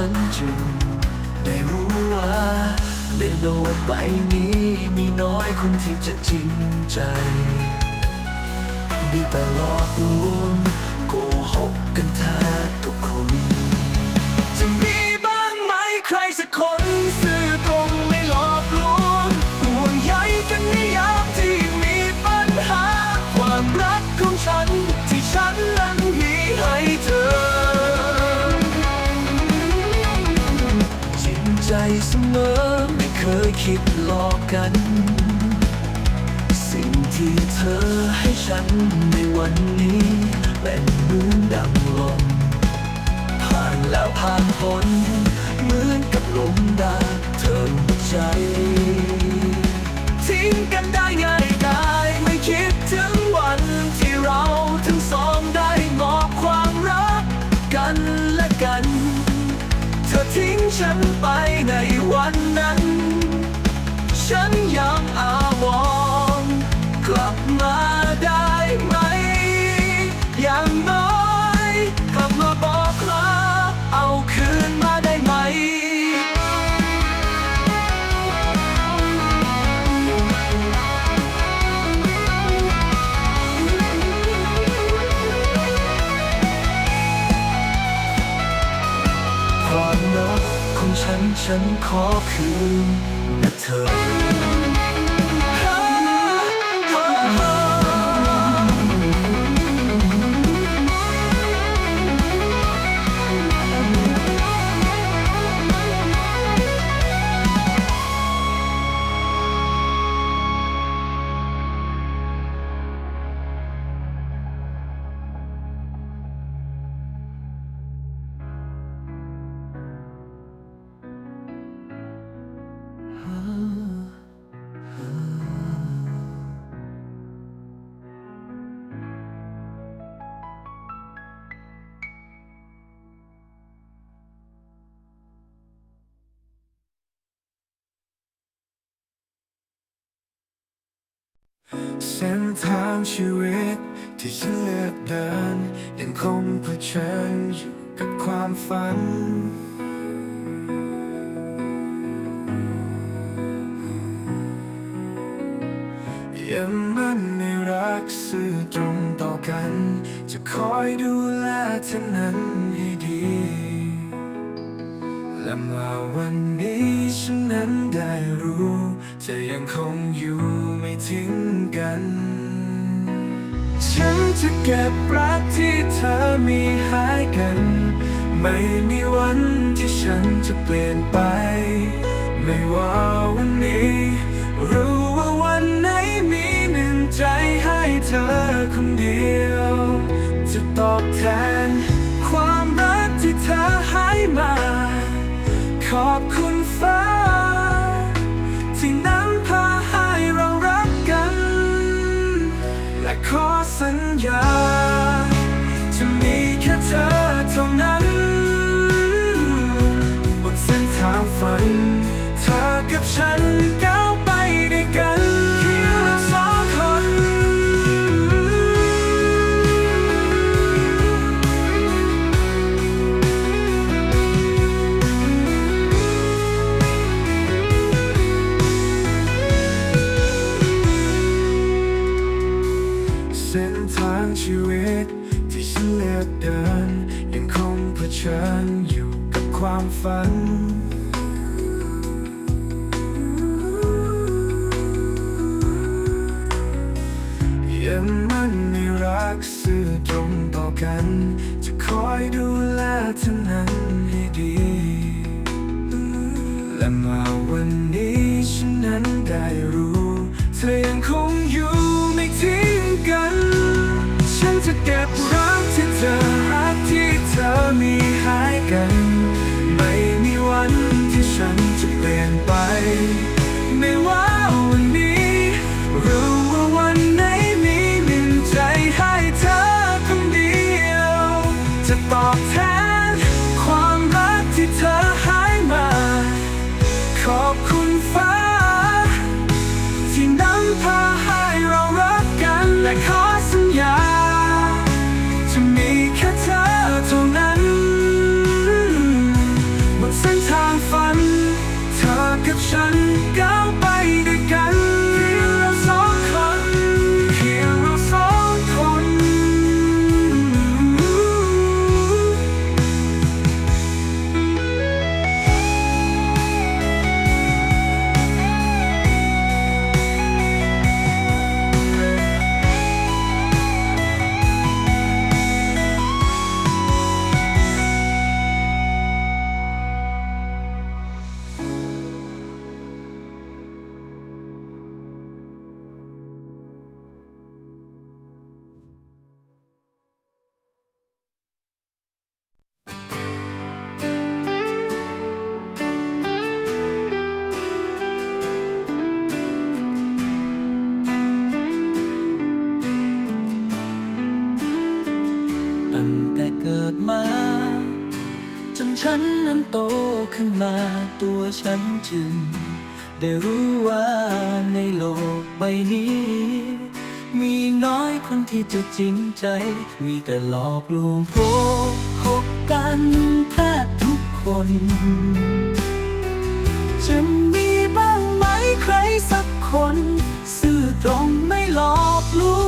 ฉันจึงได้รู้ว่าในโลกใบนี้มีน้อยคนที่จะจริงใจ มีแต่หลอกลวง ยคิดหลอกกัน สิ่งที่เธอให้ฉันในวันนี้ เป็นเหมือนดังลมผ่านแล้วผ่านพ้นเหมือนกับลมดาเธอหัวใจ ทิ้งกันได้ง่ายดายไม่คิดถึงวันที่เราทั้งสองได้มอบความรักกันและกัน ทิ้งฉันไปในวันนั้น ฉันยังอา เส้นทางชีวิตที่ฉันเลือกเดินยังคงเผชิญอยู่กับความฝัน ยังมั่นในรักสื่อตรงต่อกัน จะคอยดูแลเธอนั้นให้ดี และมาวันนี้ฉันนั้นได้รู้ จะยังคงอยู่ ทิ้งกัน ฉันจะเก็บรักที่เธอมีหายกัน ไม่มีวันที่ฉันจะเปลี่ยนไป ไม่ว่าวันนี้รู้ว่าวันไหนมีหนึ่งใจให้เธอคนเดียว ความฝัน ยังมั่นในรักสื่อตรงต่อกัน จะคอยดูแลเธอนั้นให้ดี และมาวันนี้ฉันนั้นได้รู้ เธอยังคงอยู่ไม่ทิ้งกัน ฉันจะเก็บรักที่เธอรักที่เธอมี ตั้งแต่เกิดมา จนฉันนั้นโตขึ้นมาตัวฉันจึง ได้รู้ว่าในโลกใบนี้ มีน้อยคนที่จะจริงใจ มีแต่หลอกลวงโกหกกันแทบทุกคนจะมีบ้างไหมใครสักคน ซื่อตรงไม่หลอกลว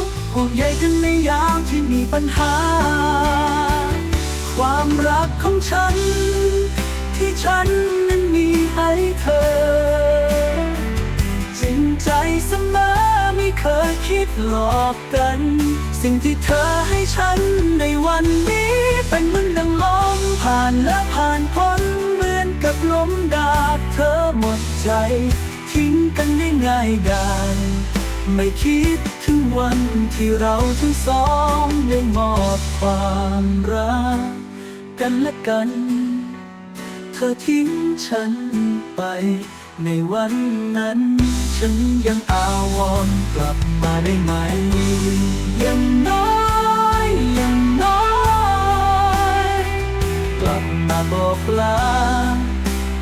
งห่วงใยกันในยาม ปัญหา ความรักของฉัน ที่ฉันนั้นมีให้เธอ จริงใจเสมอไม่เคยคิดหลอกกัน สิ่งที่เธอให้ฉันในวันนี้ เป็นเหมือนดังลมผ่านและผ่านพ้นเหมือนกับลมดาบเธอหมดใจ ทิ้งกันได้ง่ายดายไม่คิด ถึงวันที่เราทั้งสองได้มอบความรัก กันและกัน เธอทิ้งฉันไป ในวันนั้น ฉันยังอาวรณ์กลับมาได้ไหม ยังน้อยยังน้อยกลับมาบอกลา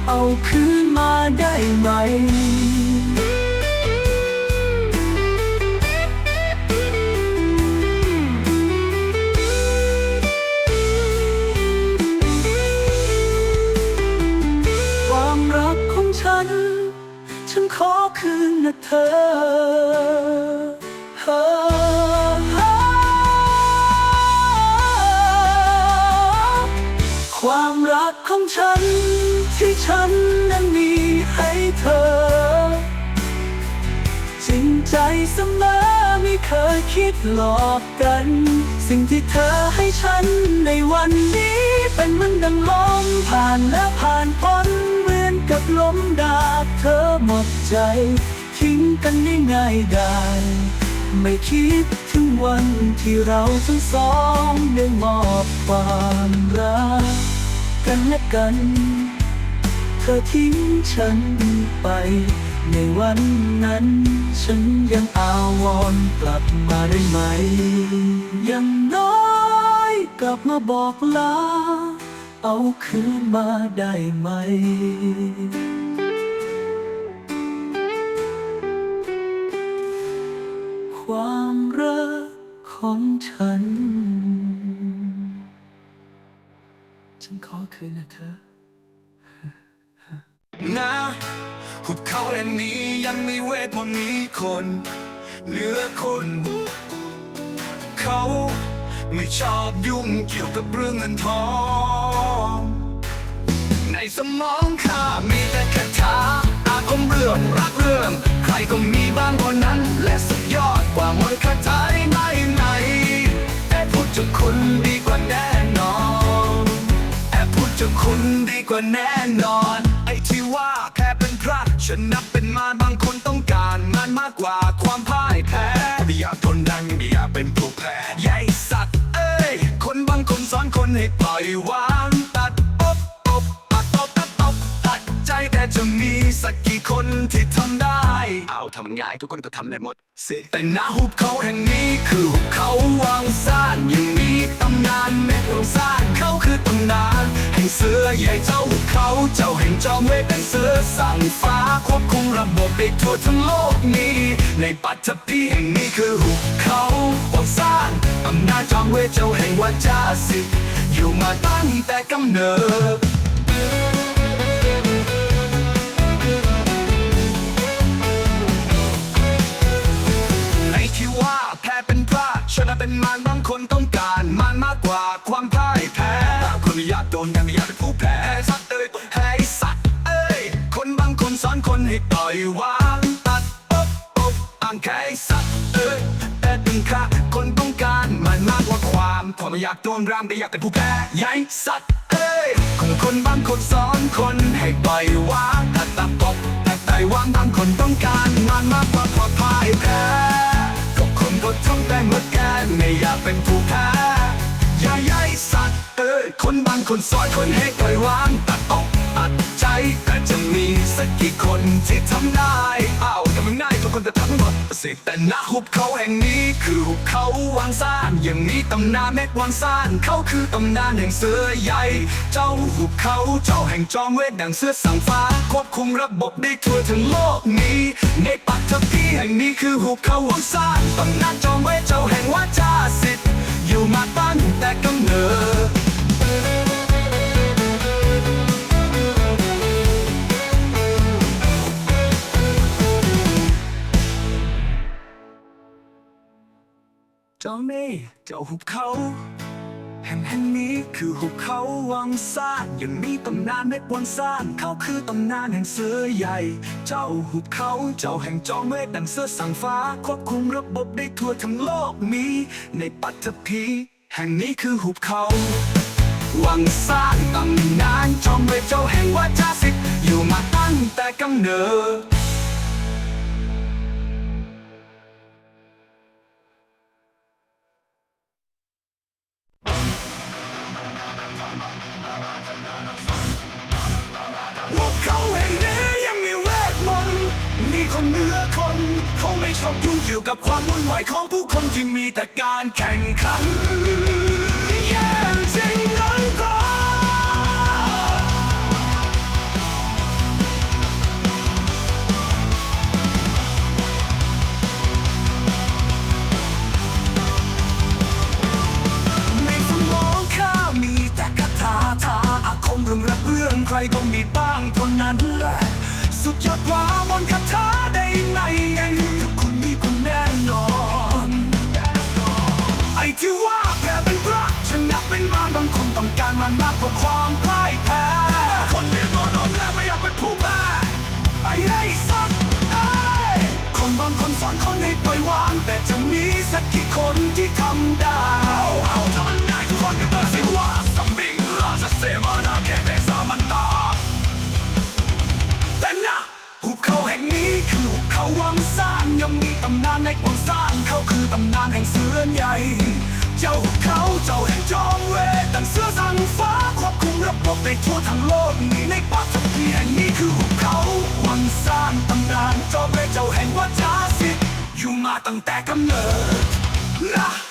เอาคืนมาได้ไหม ไม่เคยคิดหลอกกัน สิ่งที่เธอให้ฉันในวันนี้ เป็นเหมือนดังลมผ่านและผ่านพ้นเหมือนกับลมดาบเธอหมดใจ ทิ้งกันได้ง่ายดายไม่คิดถึงวันที่เราทั้งสองได้มอบความรักกันและกัน เธอทิ้งฉันไป ในวันนั้น ฉันยังอาวรกลับมาได้ไหม ยังน้อยกลับมาบอกลา เอาคืนมาได้ไหมความรักของฉัน ฉันขอคืนนะเธอนะ หุบเขาแห่งนี้ยังมีเวทมนต์มีคนเหลือคนเขาไม่ชอบยุ่งเกี่ยวกับเรื่องเงินทอง ในสมองข้ามีแต่คาถาอาคมเรื่องรักเรื่อง ใครก็มีบ้างคนนั้น และสุดยอดกว่ามนต์คาถาไหนไหนแต่พูดจะคุณดีกว่าแน่นอนแอบพูดจะคุณดีกว่าแน่นอน ไอ้ที่ว่าแค่ เป็นะฉันนับเป็นมารบางคนต้องการงานมากกว่าความพ่ายแพ้ไม่อยากทนดังไม่อยากเป็นผู้แพ้ใหญ่สัตว์เอ้ย คนบางคนสอนคนให้ปล่อยวาง สักกี่คนที่ทำได้ เอาทำง่ายทุกคนก็ทำได้หมดสิแต่หน้าหุบเขาแห่งนี้คือหุบเขาวางซ่านยังมีตำนานเม็ดวางซ่านเขาคือตำนานแห่งเสือใหญ่เจ้าหุบเขาเจ้าแห่งจอมเวทเป็นเสือสั่งฟ้าควบคุมระบบไปทั่วทั้งโลกนี้ ในปัตตภีแห่งนี้คือหุบเขาวางซ่านอำนาจจอมเวทเจ้าแห่งวัจาสิทธิอยู่มาตั้งแต่กำเนิด เป็นมารบางคนต้องการมารมากกว่าความพ่ายแพ้บางคนไม่อยากโดนยังไม่อยากเป็นผู้แพ้สัตว์เอ้ยแพ้สัตว์เอ้ยคนบางคนสอนคนให้ปล่อยวางตัดอบอบอ่างแค่สัตว์เอ้ยแต่ดึงค่าคนต้องการมันมากกว่าความพอไม่อยากโดนรามแต่อยากเป็นผู้แพ้ใหญ่สัตว์เอ้ยคนคนบางคนสอนคนให้ปล่อยวางตัดตัดอบแต่ไต่วางบางคนต้องการมันมากกว่าความพ่ายแพ้ ก็คนก็ทำได้เหมือนกันไม่อยากเป็นผู้แพ้อย่าใหญ่สัตว์เออคนบางคนสอนคนให้ปล่อยวางตัดออกอัดใจแต่จะมีสักกี่คนที่ทำได้ จะทำทั้งหมดสิแต่ณหุบเขาแห่งนี้คือหุบเขาวังซ่านอยังมีตำนานเม็ดวังซ่านเขาคือตำนานแห่งเสือใหญ่ เจ้าหุบเขาเจ้าแห่งจอมเวทดังเสือสังฟ้าควบคุมระบบได้ทั่วทั้งโลกนี้ ในปัตภีแห่งนี้คือหุบเขาวังซ่านตำนานจอมเวทเจ้าแห่งวาจาสิทธิ์อยู่มาตั้งแต่กำเนิด เจ้าเน่เจ้าหุบเขา แห่งแห่งนี้คือหุบเขาวังซ่านยังมีตำนานเม็ดวังซ่านเขาคือตำนานแห่งเสือใหญ่ เจ้าหุบเขาเจ้าแห่งจอมเวทดังเสือสั่งฟ้าควบคุมระบบได้ทั่วทั้งโลกนี้ ในปัตภีแห่งนี้คือหุบเขาวังซ่านตำนานจอมเวทเจ้าแห่งวาจาสิทธิ์อยู่มาตั้งแต่กำเนิด กับความวุ่นวายของผู้คนที่มีแต่การแข่งขันานในวังซ่านเขาคือตำนานแห่งเสือใหญ่ เจ้าเขาเจ้าแห่งจอมเวทดังเสือสั่งฟ้าควบคุมระบบในทั่วทั้งโลกนี้ในปัตตภีแห่งนี้คือหุบเขาวังซ่านตำนานจอมเวทเจ้าแห่งวัจาสิทธิ์อยู่มาตั้งแต่กำเนิด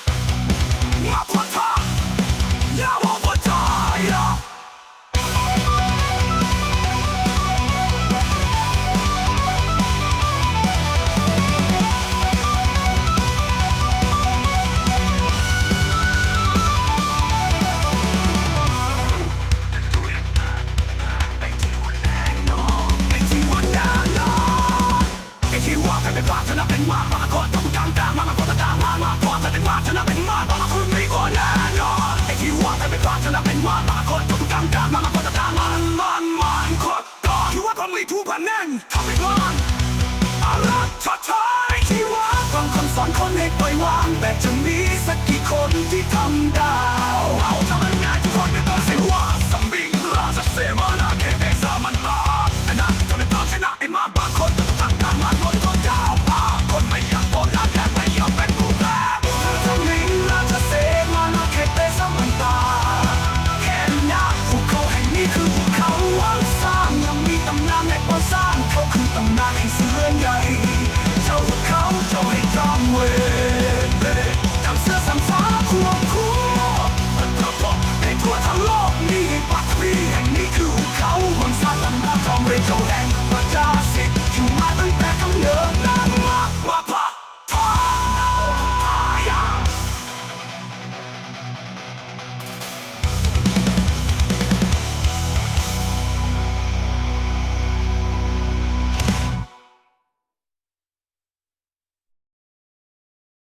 าง